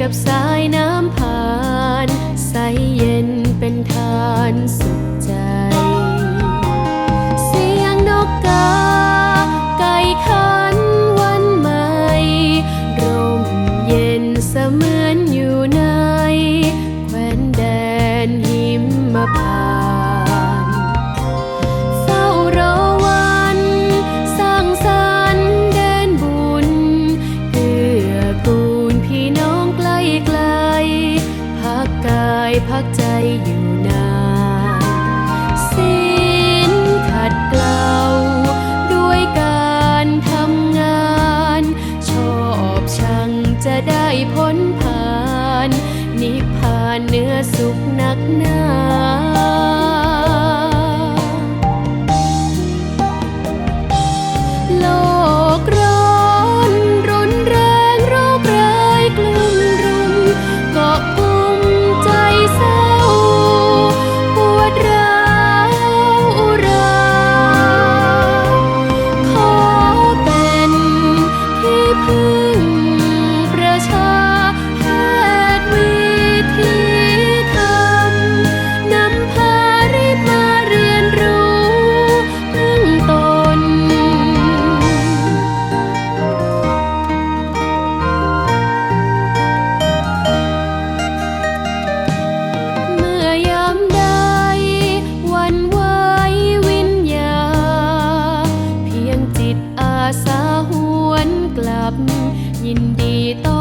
กับสายน้ำผ่าน ใสเย็นเป็นทานสุขใจ เสียงนกกา ไก่ขันวันใหม่ ร่มเย็นเสมือนอยู่ใน แคว้นแดนหิมพาผ่า พักใจอยู่นานสิ้นขัดเกลาด้วยการทำงาน ชอบช่างจะได้พ้นผ่าน นิพพานเนื้อสุขนักหนา you. ยินดีต้อน